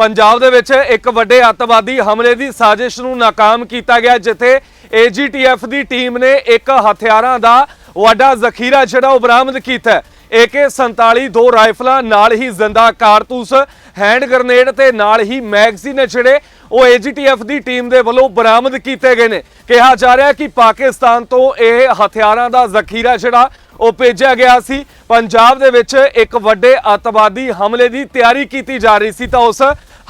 ਪੰਜਾਬ ਦੇ ਵਿੱਚ ਇੱਕ ਵੱਡੇ ਅੱਤਵਾਦੀ ਹਮਲੇ ਦੀ ਸਾਜ਼ਿਸ਼ ਨੂੰ ਨਾਕਾਮ ਕੀਤਾ ਗਿਆ, ਜਿੱਥੇ ਏਜੀਟੀਐਫ ਦੀ ਟੀਮ ਨੇ ਇੱਕ ਹਥਿਆਰਾਂ ਦਾ ਵੱਡਾ ਜ਼ਖੀਰਾ ਜਿਹੜਾ ਉਹ ਬਰਾਮਦ ਕੀਤਾ। ਹੈ AK47 ਦੋ ਰਾਈਫਲਾਂ, ਨਾਲ ਹੀ ਜ਼ਿੰਦਾ ਕਾਰਤੂਸ, ਹੈਂਡ ਗ੍ਰਨੇਡ ਤੇ ਨਾਲ ਹੀ ਮੈਗਜ਼ੀਨ ਜਿਹੜੇ ਉਹ ਏਜੀਟੀਐਫ ਦੀ ਟੀਮ ਦੇ ਵੱਲੋਂ ਬਰਾਮਦ ਕੀਤੇ ਗਏ ਨੇ। ਕਿਹਾ ਜਾ ਰਿਹਾ ਕਿ ਪਾਕਿਸਤਾਨ ਤੋਂ ਇਹ ਹਥਿਆਰਾਂ ਦਾ ਜ਼ਖੀਰਾ ਜਿਹੜਾ ਉਹ ਭੇਜਿਆ ਗਿਆ ਸੀ। ਪੰਜਾਬ ਦੇ ਵਿੱਚ ਇੱਕ ਵੱਡੇ ਅੱਤਵਾਦੀ ਹਮਲੇ ਦੀ ਤਿਆਰੀ ਕੀਤੀ ਜਾ ਰਹੀ ਸੀ ਤਾਂ ਉਸ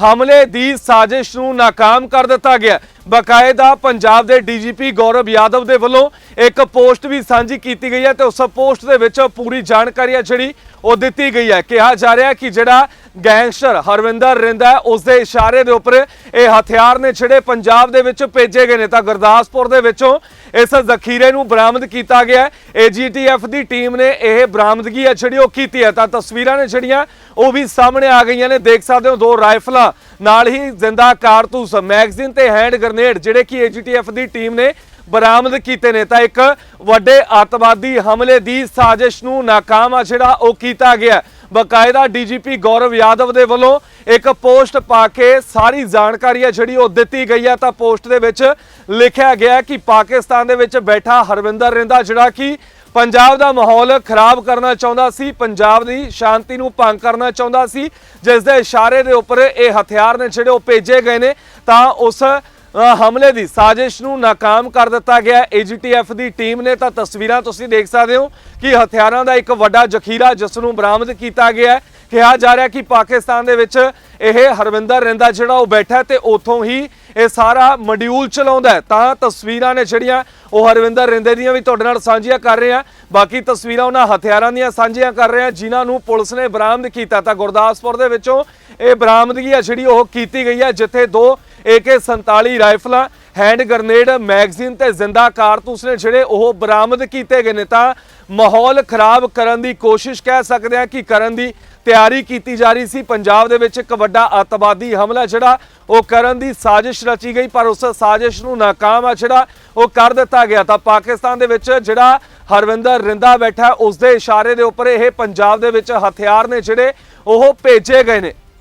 ਹਮਲੇ ਦੀ ਸਾਜ਼ਿਸ਼ ਨੂੰ ਨਾਕਾਮ ਕਰ ਦਿੱਤਾ ਗਿਆ। ਬਕਾਇਦਾ ਪੰਜਾਬ ਦੇ ਡੀਜੀਪੀ ਗੌਰਵ ਯਾਦਵ ਦੇ ਵੱਲੋਂ ਇੱਕ ਪੋਸਟ ਵੀ ਸਾਂਝੀ ਕੀਤੀ ਗਈ ਹੈ ਤੇ ਉਸ ਪੋਸਟ ਦੇ ਵਿੱਚ ਪੂਰੀ ਜਾਣਕਾਰੀ ਹੈ ਜਿਹੜੀ ਉਹ ਦਿੱਤੀ ਗਈ ਹੈ। ਕਿਹਾ ਜਾ ਰਿਹਾ ਕਿ ਜਿਹੜਾ ਗੈਂਗਸਟਰ ਹਰਵਿੰਦਰ ਰਿੰਦਾ ਹੈ, ਉਸ ਦੇ ਇਸ਼ਾਰੇ ਦੇ ਉੱਪਰ ਇਹ ਹਥਿਆਰ ਨੇ ਜਿਹੜੇ ਪੰਜਾਬ ਦੇ ਵਿੱਚ ਭੇਜੇ ਗਏ ਨੇ। ਤਾਂ ਗੁਰਦਾਸਪੁਰ ਦੇ ਵਿੱਚੋਂ ਇਸ ਜ਼ਖੀਰੇ ਨੂੰ ਬਰਾਮਦ ਕੀਤਾ ਗਿਆ ਹੈ। ਏਜੀਟੀਐਫ ਦੀ ਟੀਮ ਨੇ ਇਹ ਬਰਾਮਦਗੀ ਹੈ ਜਿਹੜੀ ਉਹ ਕੀਤੀ ਹੈ। ਤਾਂ ਤਸਵੀਰਾਂ ਨੇ ਜਿਹੜੀਆਂ ਉਹ ਵੀ ਸਾਹਮਣੇ ਆ ਗਈਆਂ ਨੇ। ਦੇਖ ਸਕਦੇ ਹੋ ਦੋ ਰਾਈਫਲਾਂ ਨਾਲ ਹੀ ਜ਼ਿੰਦਾ ਕਾਰਤੂਸ ਮੈਗਜ਼ੀਨ ਤੇ ਹੈਂਡ ਗ੍ਰਨੇਡ ਜਿਹੜੇ ਕਿ ਏਜੀਟੀਐਫ ਦੀ ਟੀਮ ਨੇ ਬਰਾਮਦ ਕੀਤੇ ਨੇ। ਤਾਂ ਇੱਕ ਵੱਡੇ ਅੱਤਵਾਦੀ ਹਮਲੇ ਦੀ ਸਾਜ਼ਿਸ਼ ਨੂੰ ਨਾਕਾਮ ਆ ਜਿਹੜਾ ਉਹ ਕੀਤਾ ਗਿਆ ਬਕਾਇਦਾ ਡੀਜੀਪੀ ਗੌਰਵ ਯਾਦਵ ਦੇ ਵੱਲੋਂ ਇੱਕ ਪੋਸਟ ਪਾ ਕੇ ਸਾਰੀ ਜਾਣਕਾਰੀ ਹੈ ਜਿਹੜੀ ਉਹ ਦਿੱਤੀ ਗਈ ਹੈ। ਤਾਂ ਪੋਸਟ ਦੇ ਵਿੱਚ ਲਿਖਿਆ ਗਿਆ ਕਿ ਪਾਕਿਸਤਾਨ ਦੇ ਵਿੱਚ ਬੈਠਾ ਹਰਵਿੰਦਰ ਰਿੰਦਾ, ਜਿਹੜਾ ਕਿ ਪੰਜਾਬ ਦਾ ਮਾਹੌਲ ਖਰਾਬ ਕਰਨਾ ਚਾਹੁੰਦਾ ਸੀ, ਪੰਜਾਬ ਦੀ ਸ਼ਾਂਤੀ ਨੂੰ ਭੰਗ ਕਰਨਾ ਚਾਹੁੰਦਾ ਸੀ, ਜਿਸ ਦੇ ਇਸ਼ਾਰੇ ਦੇ ਉੱਪਰ ਇਹ ਹਥਿਆਰ ਨੇ ਜਿਹੜੇ ਉਹ ਭੇਜੇ ਗਏ ਨੇ। ਤਾਂ ਉਸ ਹਮਲੇ ਦੀ ਸਾਜ਼ਿਸ਼ ਨੂੰ ਨਾਕਾਮ ਕਰ ਦਿੱਤਾ ਗਿਆ। ਏਜੀਟੀਐਫ ਦੀ ਟੀਮ ਨੇ ਤਾਂ ਤਸਵੀਰਾਂ ਤੁਸੀਂ ਦੇਖ ਸਕਦੇ ਹੋ ਕਿ ਹਥਿਆਰਾਂ ਦਾ ਇੱਕ ਵੱਡਾ ਜ਼ਖੀਰਾ ਜਿਸ ਨੂੰ ਬਰਾਮਦ ਕੀਤਾ ਗਿਆ ਹੈ। ਕਿਹਾ ਜਾ ਰਿਹਾ ਕਿ ਪਾਕਿਸਤਾਨ ਦੇ ਵਿੱਚ ਇਹ ਹਰਵਿੰਦਰ ਰਿੰਦਾ ਜਿਹੜਾ ਉਹ ਬੈਠਾ ਹੈ ਤੇ ਉਥੋਂ ਹੀ ਇਹ ਸਾਰਾ ਮੋਡਿਊਲ ਚਲਾਉਂਦਾ ਤਾਂ ਤਸਵੀਰਾਂ ਨੇ ਜਿਹੜੀਆਂ ਉਹ ਹਰਵਿੰਦਰ ਰਿੰਦੇ ਦੀਆਂ ਵੀ ਤੁਹਾਡੇ ਨਾਲ ਸਾਂਝੀਆਂ ਕਰ ਰਹੇ ਆ ਬਾਕੀ ਤਸਵੀਰਾਂ ਉਹਨਾਂ ਹਥਿਆਰਾਂ ਦੀਆਂ ਸਾਂਝੀਆਂ ਕਰ ਰਹੇ ਆ ਜਿਨ੍ਹਾਂ ਨੂੰ ਪੁਲਿਸ ਨੇ ਬਰਾਮਦ ਕੀਤਾ। ਤਾਂ ਗੁਰਦਾਸਪੁਰ ਦੇ ਵਿੱਚੋਂ ਇਹ ਬਰਾਮਦਗੀ ਹੈ ਜਿਹੜੀ ਉਹ ਕੀਤੀ ਗਈ ਹੈ, ਜਿੱਥੇ ਦੋ AK47 ਰਾਈਫਲਾਂ ਹੈਂਡ ਗ੍ਰਨੇਡ ਮੈਗਜ਼ੀਨ ਤੇ ਜ਼ਿੰਦਾ ਕਾਰਤੂਸ ਨੇ ਜਿਹੜੇ ਉਹ ਬਰਾਮਦ ਕੀਤੇ ਗਏ ਨੇ ਤਾਂ ਮਾਹੌਲ ਖਰਾਬ ਕਰਨ ਦੀ ਕੋਸ਼ਿਸ਼ ਕਹਿ ਸਕਦੇ ਆ ਕਿ ਕਰਨ ਦੀ ਤਿਆਰੀ ਕੀਤੀ ਜਾ ਰਹੀ ਸੀ। ਪੰਜਾਬ ਦੇ ਵਿੱਚ ਇੱਕ ਵੱਡਾ ਅੱਤਵਾਦੀ ਹਮਲਾ ਜਿਹੜਾ ਉਹ ਕਰਨ ਦੀ ਸਾਜ਼ਿਸ਼ ਰਚੀ ਗਈ ਪਰ ਉਸ ਸਾਜ਼ਿਸ਼ ਨੂੰ ਨਾਕਾਮ ਆ ਜਿਹੜਾ ਉਹ ਕਰ ਦਿੱਤਾ ਗਿਆ। ਤਾਂ ਪਾਕਿਸਤਾਨ ਦੇ ਵਿੱਚ ਜਿਹੜਾ ਹਰਵਿੰਦਰ ਰਿੰਦਾ ਬੈਠਾ ਹੈ, ਉਸ ਦੇ ਇਸ਼ਾਰੇ ਦੇ ਉੱਪਰ ਇਹ ਪੰਜਾਬ ਦੇ ਵਿੱਚ ਹਥਿਆਰ ਨੇ ਜਿਹੜੇ ਉਹ ਭੇਜੇ ਗਏ ਨੇ।